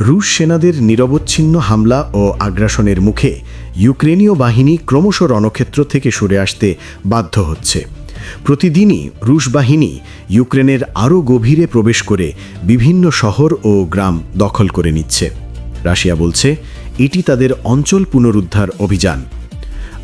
রুশ সেনাদের নিরবচ্ছিন্ন হামলা ও আগ্রাসনের মুখে ইউক্রেনীয় বাহিনী ক্রমশ রণক্ষেত্র থেকে সরে আসতে বাধ্য হচ্ছে। প্রতিদিনই রুশ বাহিনী ইউক্রেনের আরও গভীরে প্রবেশ করে বিভিন্ন শহর ও গ্রাম দখল করে নিচ্ছে। রাশিয়া বলছে, এটি তাদের অঞ্চল পুনরুদ্ধার অভিযান।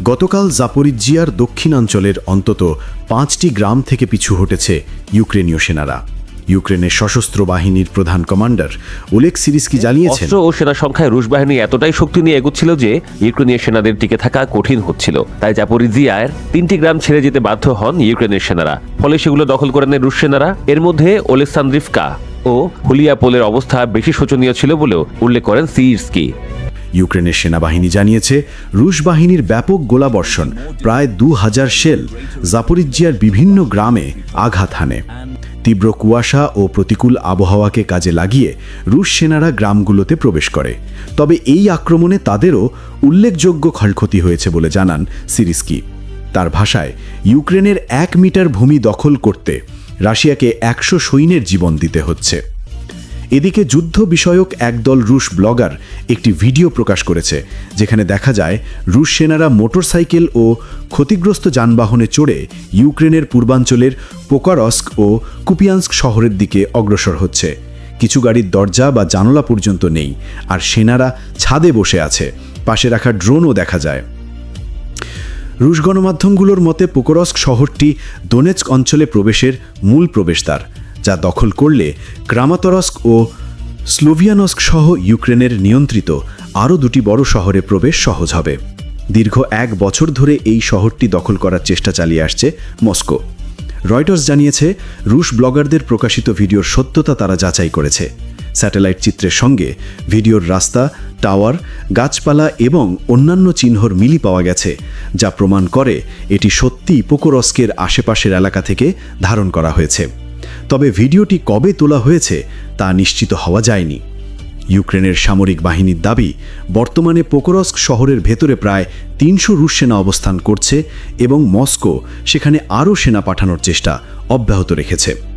গতকাল জাপরিজিয়ার দক্ষিণাঞ্চলের অন্তত পাঁচটি গ্রাম থেকে পিছু হটেছে ইউক্রেনীয় সেনারা। ইউক্রেনের সশস্ত্র বাহিনীর প্রধান কমান্ডার ওলেক সিরিসকি জানিয়েছেন অস্ত্র ও সেনা সংখ্যায় রুশ বাহিনী এতটাই শক্তি নিয়ে এগুচ্ছিল যে ইউক্রেনীয় সেনাদের টিকে থাকা কঠিন হচ্ছিল। তাই জাপোরিজিয়ার তিনটি গ্রাম ছেড়ে যেতে বাধ্য হন ইউক্রেনের সেনারা। ফলে সেগুলো দখল করে নেয় রুশ সেনারা। এর মধ্যে ওলেসান্দ্রিফকা ও হুলিয়াপোলের অবস্থা বেশি শোচনীয় ছিল বলেও উল্লেখ করেন সিইরস্কি ইউক্রেনের সেনাবাহিনী জানিয়েছে রুশ বাহিনীর ব্যাপক গোলাবর্ষণ প্রায় দু হাজার শেল জাপরিজিয়ার বিভিন্ন গ্রামে আঘাত হানে। তীব্র কুয়াশা ও প্রতিকূল আবহাওয়াকে কাজে লাগিয়ে রুশ সেনারা গ্রামগুলোতে প্রবেশ করে। তবে এই আক্রমণে তাদেরও উল্লেখযোগ্য ক্ষয়ক্ষতি হয়েছে বলে জানান সিরিস্কি। তার ভাষায়, ইউক্রেনের এক মিটার ভূমি দখল করতে রাশিয়াকে একশো সৈন্যের জীবন দিতে হচ্ছে। এদিকে যুদ্ধ বিষয়ক একদল রুশ ব্লগার একটি ভিডিও প্রকাশ করেছে, যেখানে দেখা যায় রুশ সেনারা মোটরসাইকেল ও ক্ষতিগ্রস্ত যানবাহনে চড়ে ইউক্রেনের পূর্বাঞ্চলের পোকারস্ক ও কুপিয়ান্স্ক শহরের দিকে অগ্রসর হচ্ছে। কিছু গাড়ির দরজা বা জানলা পর্যন্ত নেই, আর সেনারা ছাদে বসে আছে, পাশে রাখা ড্রোনও দেখা যায়। রুশ গণমাধ্যমগুলোর মতে পোকরস্ক শহরটি দোনেৎস্ক অঞ্চলে প্রবেশের মূল প্রবেশদ্বার। যা দখল করলে ক্রামাতরস্ক ও স্লোভিয়ানস্ক সহ ইউক্রেনের নিয়ন্ত্রিত আরও দুটি বড় শহরে প্রবেশ সহজ হবে। দীর্ঘ এক বছর ধরে এই শহরটি দখল করার চেষ্টা চালিয়ে আসছে মস্কো। রয়টার্স জানিয়েছে, রুশ ব্লগারদের প্রকাশিত ভিডিওর সত্যতা তারা যাচাই করেছে। স্যাটেলাইট চিত্রের সঙ্গে ভিডিওর রাস্তা, টাওয়ার, গাছপালা এবং অন্যান্য চিহ্নর মিলি পাওয়া গেছে, যা প্রমাণ করে এটি সত্যিই পোকোরস্কের আশেপাশের এলাকা থেকে ধারণ করা হয়েছে। তবে ভিডিওটি কবে তোলা হয়েছে তা নিশ্চিত হওয়া যায়নি। ইউক্রেনের সামরিক বাহিনীর দাবি, বর্তমানে পোকরস্ক শহরের ভেতরে প্রায় তিনশো রুশ সেনা অবস্থান করছে এবং মস্কো সেখানে আরও সেনা পাঠানোর চেষ্টা অব্যাহত রেখেছে।